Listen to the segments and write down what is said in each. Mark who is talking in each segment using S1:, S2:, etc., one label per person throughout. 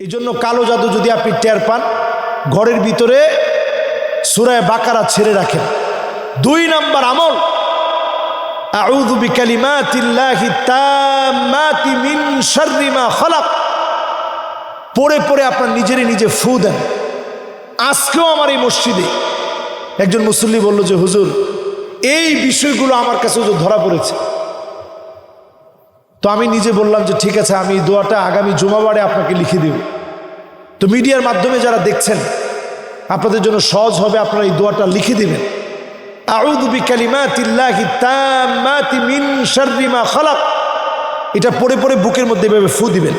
S1: এই জন্য কালো জাদু যদি আপনি টের পান, ঘরের ভিতরে সুরায় বাকারা ছেড়ে রাখেন। দুই নাম্বার আমল, আউযু বিকালিমাতিল্লাহি তাম্মাতি মিন শাররি মা খালাক। পড়ে পড়ে আপনার নিজেরই নিজে ফু দেন। আজকেও আমার এই মসজিদে একজন মুসল্লি বলল যে, হুজুর, এই বিষয়গুলো আমার কাছে ধরা পড়েছে। তো আমি নিজে বললাম যে ঠিক আছে, আমি দোয়াটা আগামী জুমাবারে আপনাকে লিখে দেব। তো মিডিয়ার মাধ্যমে যারা দেখছেন, আপনাদের জন্য সহজ হবে আপনারা এই দোয়াটা লিখে দেবেন। এটা পড়ে পড়ে বুকের মধ্যে এভাবে ফু দিবেন।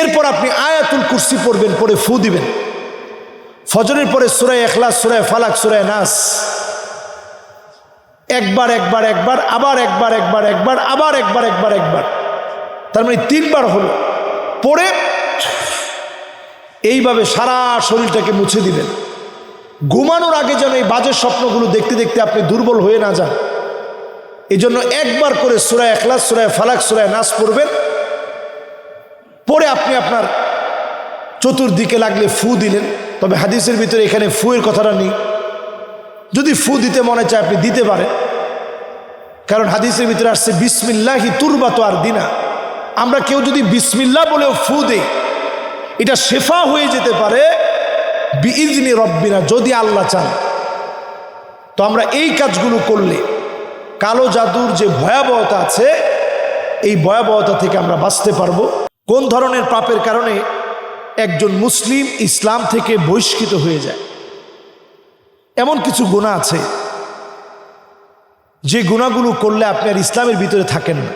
S1: এরপর আপনি আয়াতুল কুরসি পড়বেন পরে ফু দিবেন। ফজরের পরে সুরায় এখলাস সুরায় ফালাক সুরায় নাস। একবার একবার একবার, আবার, একবার একবার একবার, আবার, একবার একবার একবার। তার মানে তিনবার হলো। পড়ে এইভাবে সারা শরীরটাকে মুছে দিবেন ঘুমানোর আগে যেন এই বাজের স্বপ্নগুলো দেখতে দেখতে আপনি দুর্বল হয়ে না যান। এই জন্য একবার করে সুরায় এখলাস সুরায় ফালাক সুরায় নাচ পড়বেন। পরে আপনি আপনার চতুর্দিকে লাগলে ফু দিলেন। তবে হাদিসের ভিতরে এখানে ফুয়ের কথাটা নেই। যদি ফু দিতে মনে চায় আপনি দিতে পারেন। কারণ হাদিসের ভিতরে আসছে, বিসমিল্লাহি তুরবা তো আর দিনা। আমরা কেউ যদি বিসমিল্লা বলেও ফু দেই, এটা শেফা হয়ে যেতে পারে বিইজনি রব্বিনা, যদি আল্লাহ চান। তো আমরা এই কাজগুলো করলে, কালো জাদুর যে ভয়াবহতা আছে, এই ভয়াবহতা থেকে আমরা বাঁচতে পারব। কোন ধরনের পাপের কারণে একজন মুসলিম ইসলাম থেকে বহিষ্কৃত হয়ে যায়? এমন কিছু গুণা আছে যে গুণাগুলো করলে আপনি আর ইসলামের ভিতরে থাকেন না।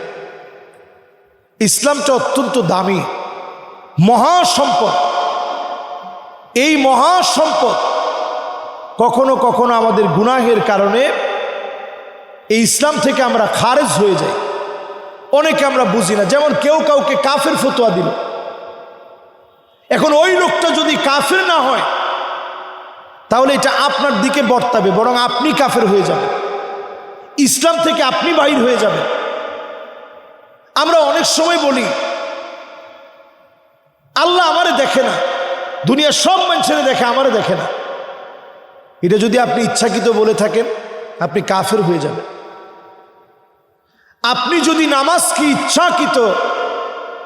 S1: ইসলামটা অত্যন্ত দামি, মহাসম্পদ। এই মহাসম্পদ কখনো কখনো আমাদের গুনাহের কারণে এই ইসলাম থেকে আমরা খারেজ হয়ে যাই। অনেকে আমরা বুঝি না, যেমন কেউ কাউকে কাফের ফতোয়া দিল। এখন ওই লোকটা যদি কাফের না হয় তাহলে এটা আপনার দিকে বর্তাবে, বরং আপনি কাফের হয়ে যাবেন। ইসলাম থেকে আপনি বাহির হয়ে যাবেন। আমরা অনেক সময় বলি, আল্লাহ আমারে দেখে না, দুনিয়ার সব মানুষের দেখে, আমারে দেখে না। এটা যদি আপনি ইচ্ছাকৃত বলে থাকেন, আপনি কাফের হয়ে যাবেন। আপনি যদি নামাজ কি ইচ্ছাকৃত,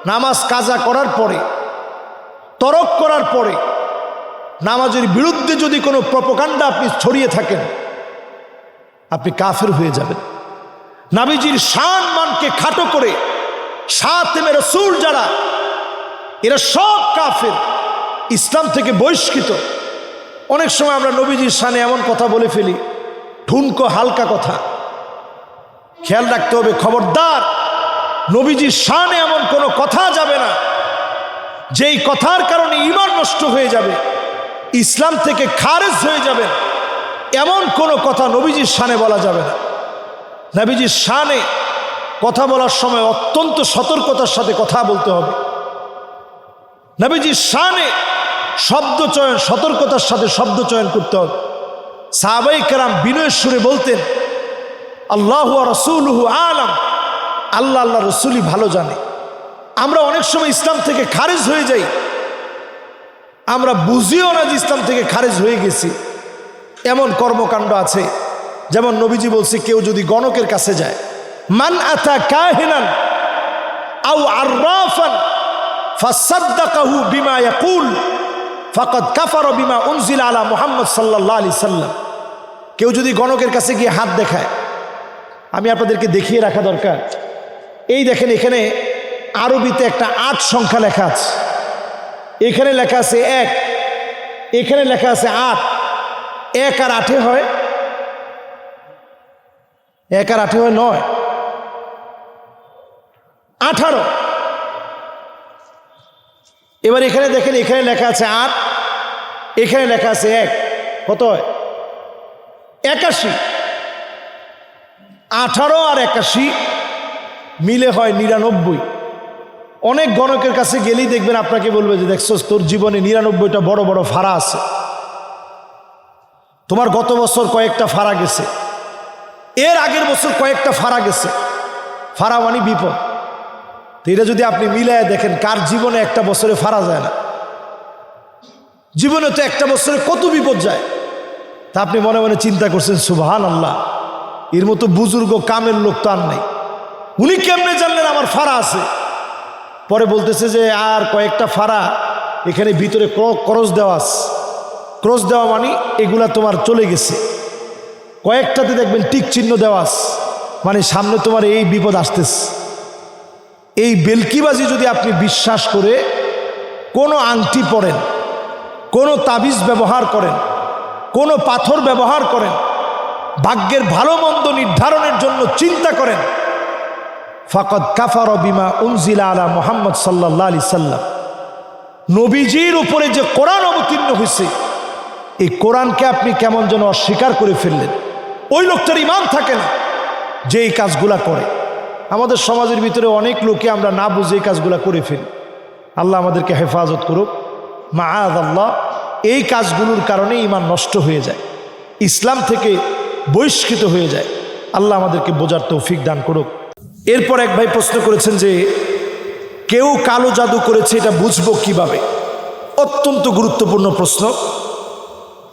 S1: নামাজ কাজা করার পরে, তরক করার পরে নামাজের বিরুদ্ধে যদি কোনো প্রপকাণ্ডা আপনি ছড়িয়ে থাকেন, আপনি কাফের হয়ে যাবেন। নাবিজির শান মানকে খাটো করে সাতেমে সুর যারা, এরা সব কাফের, ইসলাম থেকে বহিষ্কৃত। অনেক সময় আমরা নবীজির শানে এমন কথা বলে ফেলি ঠুনকো হালকা কথা। খেয়াল রাখতে হবে, খবরদার, নবীজির শানে এমন কোনো কথা যাবে না, যেই কথার কারণে ইমান নষ্ট হয়ে যাবে। ইসলাম থেকে খারেজ হয়ে যাবে। এমন কোনো কথা নবীজির শানে বলা যাবে না। নবীজির শানে কথা বলার সময় অত্যন্ত সতর্কতার সাথে কথা বলতে হবে। নবীজির শানে শব্দ চয়ন, সতর্কতার সাথে শব্দ চয়ন করতে হবে। সাহাবাই কারাম বিনয়ের সুরে বলতেন, আল্লাহ রসুলহু আলম। আল্লাহ আল্লাহ, রসুলই ভালো জানে। আমরা অনেক সময় ইসলাম থেকে খারিজ হয়ে যাই। আমরা বুঝিও না যে ইসলাম থেকে খারিজ হয়ে গেছি। এমন কর্মকাণ্ড আছে, যেমন নবীজি বলছে, কেউ যদি গণকের কাছে যায়, মান আতা কাহিনান আউ আর্রাফান ফাসাদ্দাকাহু বিমা ইয়াকুল, ফাকাদ কাফার বিমা উনজিল আলা মুহাম্মদ সাল্লাল্লাহু আলাইহি সাল্লাম। কেউ যদি গণকের কাছে গিয়ে হাত দেখায়, আমি আপনাদেরকে দেখিয়ে রাখা দরকার। এই দেখেন এখানে আরবিতে একটা আট সংখ্যা লেখা আছে। এখানে লেখা আছে এক, এখানে লেখা আছে আট। এক আর আটে হয়, এক আর আটে হয় নয়। আঠারো। এবার এখানে দেখেন, এখানে লেখা আছে আট, এখানে লেখা আছে এক। কত হয়? একাশি। আঠারো আর একাশি মিলে হয় নিরানব্বই। অনেক গণকের কাছে গেলেই দেখবেন আপনাকে বলবে যে দেখছ তোর জীবনে নিরানব্বইটা বড় বড় ফাড়া আছে। তোমার গত বছর কয়েকটা ফাড়া গেছে। এর আগের বছর কয়েকটা ফাড়া গেছে। ফাড়া মানে বিপদ। তো এটা যদি আপনি মিলায় দেখেন, কার জীবনে একটা বছরে ফারা যায় না? জীবনে তো একটা বছরে কত বিপদ যায়। তা আপনি মনে মনে চিন্তা করছেন সুবহান আল্লাহ এর মতো বুজুর্গ কামের লোক তো আর নাই। উনি কেমনে জানলেন আমার ফাড়া আছে? পরে বলতেছে যে, আর কয়েকটা ফাড়া এখানে ভিতরে ক্রস দেওয়া ক্রস দেওয়া মানে এগুলা তোমার চলে গেছে। কয়েকটাতে দেখবেন টিক চিহ্ন দেওয়া আছে। মানে সামনে তোমার এই বিপদ আসতেছে। এই বেলকিবাজি যদি আপনি বিশ্বাস করে, কোনো আংটি পরেন, কোনো তাবিজ ব্যবহার করেন, কোনো পাথর ব্যবহার করেন, ভাগ্যের ভালো মন্দ নির্ধারণের জন্য চিন্তা করেন ফাকদ কাফার বিমা উনজিলা আলা মোহাম্মদ সাল্লাহ আলি সাল্লাম। নবীজির উপরে যে কোরআন অবতীর্ণ হয়েছে এই কোরআনকে আপনি কেমন যেন অস্বীকার করে ফেললেন। ওই লোকটার ইমান থাকে না যে এই কাজগুলা করে। আমাদের সমাজের ভিতরে অনেক লোকে আমরা না বুঝে এই কাজগুলা করে ফেলি। আল্লাহ আমাদেরকে হেফাজত করুক। মা আল্লাহ, এই কাজগুলোর কারণে ইমান নষ্ট হয়ে যায়। ইসলাম থেকে বহিষ্কৃত হয়ে যায়। আল্লাহ আমাদেরকে বোঝার তৌফিক দান করুক। এরপর এক ভাই প্রশ্ন করেছেন যে, কেউ কালো জাদু করেছে এটা বুঝব কীভাবে? অত্যন্ত গুরুত্বপূর্ণ প্রশ্ন।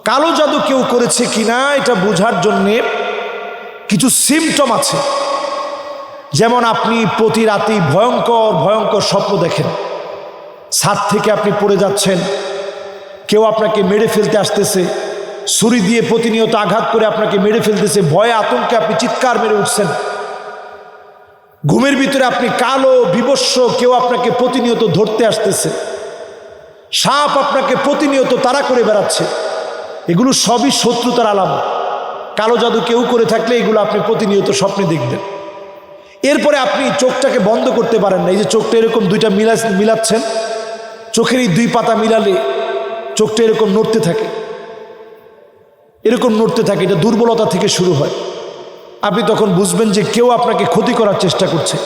S1: কালো জাদু কেউ করেছে কিনা এটা বোঝার জন্যে কিছু সিমটম আছে। যেমন আপনি প্রতি রাতেই ভয়ঙ্কর ভয়ঙ্কর স্বপ্ন দেখেন। ছাদ থেকে আপনি পড়ে যাচ্ছেন। কেউ আপনাকে মেরে ফেলতে আসতেছে। ছুরি দিয়ে প্রতিনিয়ত আঘাত করে আপনাকে মেরে ফেলতেছে। ভয়ে আতঙ্কে আপনি চিৎকার মেরে উঠছেন। ঘুমের ভিতরে আপনি কালো, বিবস্ব, কেউ আপনাকে প্রতিনিয়ত ধরতে আসতেছে। সাপ আপনাকে প্রতিনিয়ত তারা করে বেড়াচ্ছে। এগুলো সবই শত্রুতার আলাম কালো জাদু কেউ করে থাকলে এগুলো আপনি প্রতিনিয়ত স্বপ্নে দেখবেন। এরপরে আপনি চোখটাকে বন্ধ করতে পারেন না। এই যে চোখটা এরকম দুইটা মিলা মিলাচ্ছেন, চোখের এই দুই পাতা মিলালে চোখটা এরকম নড়তে থাকে। এরকম নড়তে থাকে, এটা দুর্বলতা থেকে শুরু হয়। আপনি তখন বুঝবেন যে কেউ আপনাকে ক্ষতি করার চেষ্টা করছে।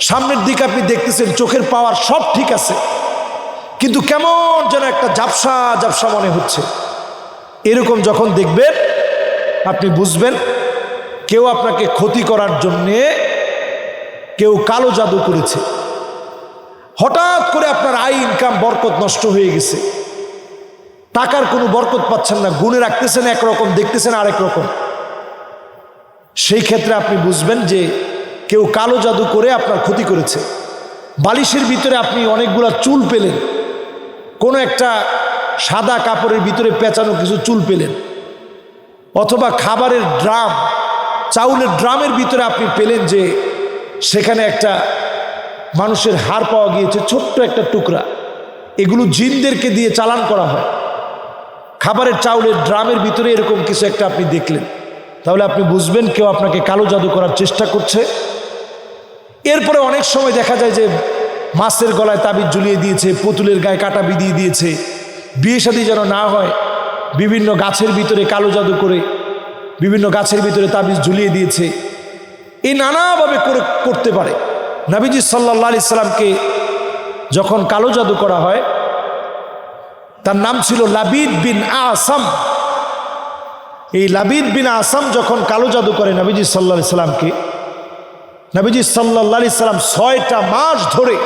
S1: সামনের দিকে আপনি দেখতেছেন চোখের পাওয়ার সব ঠিক আছে। কিন্তু কেমন যেন একটা জাপসা জাপসা মনে হচ্ছে। এরকম যখন দেখবেন, আপনি বুঝবেন কেউ আপনাকে ক্ষতি করার জন্যে কেউ কালো জাদু করেছে। হঠাৎ করে আপনার আয় ইনকাম বরকত নষ্ট হয়ে গেছে। টাকার কোনো বরকত পাচ্ছেন না গুণে রাখতেছেন, একরকম, দেখতেছেন আরেক রকম। সেই ক্ষেত্রে আপনি বুঝবেন যে কেউ কালো জাদু করে আপনার ক্ষতি করেছে। বালিশের ভিতরে আপনি অনেকগুলা চুল পেলেন। কোনো একটা সাদা কাপড়ের ভিতরে পেঁচানো কিছু চুল পেলেন। অথবা খাবারের ড্রাম, চাউলের ড্রামের ভিতরে আপনি পেলেন যে সেখানে একটা মানুষের হার পাওয়া গিয়েছে ছোট্ট একটা টুকরা। এগুলো জিনদেরকে দিয়ে চালান করা হয়। খাবারের চাউলের ড্রামের ভিতরে এরকম কিছু একটা আপনি দেখলেন। তাহলে আপনি বুঝবেন কেউ আপনাকে কালো জাদু করার চেষ্টা করছে। এরপরে অনেক সময় দেখা যায় যে মাছের গলায় তাবিজ ঝুলিয়ে দিয়েছে, পুতুলের গায়ে কাটা বিদিয়ে দিয়েছে। বিয়ে শাদী যেন না হয়, বিভিন্ন গাছের ভিতরে কালো জাদু করে, বিভিন্ন গাছের ভিতরে তাবিজ ঝুলিয়ে দিয়েছে। এই নানাভাবে করে করতে পারে। নাবিজি সাল্লা আলি সাল্লামকে যখন কালো জাদু করা হয়, তার নাম ছিল লাবিদ বিন আসাম। এই লাবিদ বিন আসাম যখন কালো জাদু করে নবীজি সাল্লা সাল্লামকে, নবীজি সাল্লা সাল্লাম ছয়টা মাস ধরে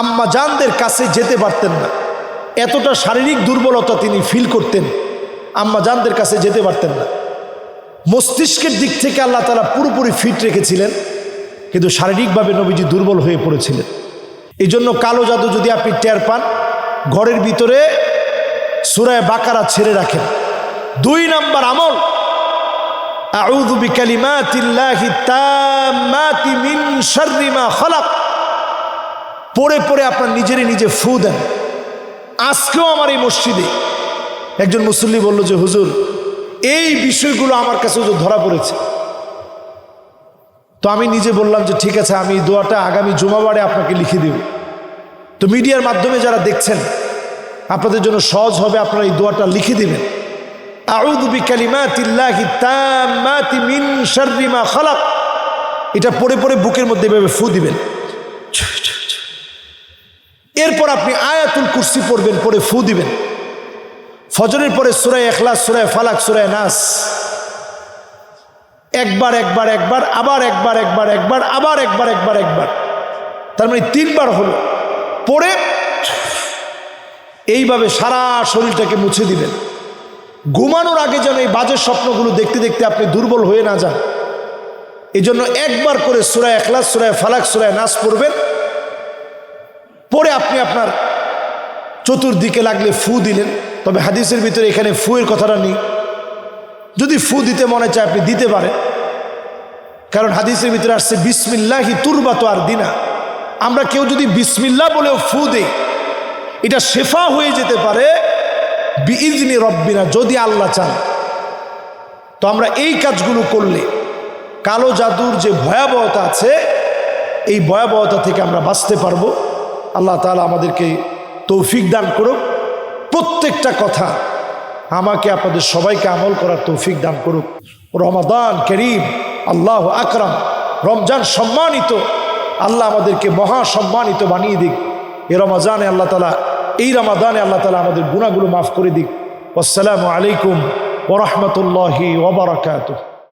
S1: আম্মা জানদের কাছে যেতে পারতেন না। এতটা শারীরিক দুর্বলতা তিনি ফিল করতেন, আম্মা জানদের কাছে যেতে পারতেন না। মস্তিষ্কের দিক থেকে আল্লাহ তালা পুরোপুরি ফিট রেখেছিলেন, কিন্তু শারীরিকভাবে নবীজি দুর্বল হয়ে পড়েছিলেন। এই জন্য কালো জাদু যদি আপনি টের পান, ঘরের ভিতরে সুরায় বাকারা ছেড়ে রাখেন। দুই নাম্বার আমল। আউযু বিকালিমাতিল্লাহি তাম্মাতি মিন শাররি মা পড়ে পড়ে আপনার নিজেরই নিজে ফু দেন। আজকেও আমার এই মসজিদে একজন মুসল্লি বলল যে, হুজুর, এই বিষয়গুলো আমার কাছে হুজুর ধরা পড়েছে। তো আমি নিজে বললাম যে, ঠিক আছে, আমি দোয়াটা আগামী জুমাবারে আপনাকে লিখে দেব। তো মিডিয়ার মাধ্যমে যারা দেখছেন, আপনাদের জন্য সহজ হবে আপনারা এই দোয়াটা লিখে দেবেন। খালাক। এটা পরে পরে বুকের মধ্যে এভাবে ফু দিবেন। এরপর আপনি আয়াতুল কুরসি পড়বেন পরে ফু দিবেন। ফজরের পরে সুরায় এখলাস সুরায় ফালাক সুরায় নাস। একবার একবার একবার, আবার, একবার একবার একবার, আবার, একবার একবার একবার। তার মানে তিনবার হলো। পরে এইভাবে সারা শরীরটাকে মুছে দিবেন। ঘুমানোর আগে যেন এই বাজের স্বপ্নগুলো দেখতে দেখতে আপনি দুর্বল হয়ে না যান। এই জন্য একবার করে সুরায় একলাস সুরায় ফালাক সুরায় নাচ পড়বেন। পরে আপনি আপনার চতুর্দিকে লাগলে ফু দিলেন। তবে হাদিসের ভিতরে এখানে ফুয়ের কথাটা নেই। যদি ফু দিতে মনে চায় আপনি দিতে পারেন। কারণ হাদিসের ভিতরে আসছে, বিসমিল্লাহি তুরবা তো আর দিনা। আমরা কেউ যদি বিসমিল্লা বলেও ফু দেই, এটা শেফা হয়ে যেতে পারে বিইজনি রব্বিনা, যদি আল্লাহ চান। তো আমরা এই কাজগুলো করলে, কালো জাদুর যে ভয়াবহতা আছে, এই ভয়াবহতা থেকে আমরা বাঁচতে পারব। আল্লাহ তালা আমাদেরকে তৌফিক দান করুক। প্রত্যেকটা কথা আমাকে, আপনাদের সবাইকে আমল করার তৌফিক দান করুক। রমাদান করিম, আল্লাহ আকরাম। রমজান সম্মানিত, আল্লাহ আমাদেরকে মহা সম্মানিত বানিয়ে দিক। এ রমাজানে আল্লাহ তালা এই রমাদানে আল্লাহ তালা আমাদের গুণাগুলো মাফ করে দিক। আসসালামু আলাইকুম ওরহমতুল্লাহি ওবরাকাতুহ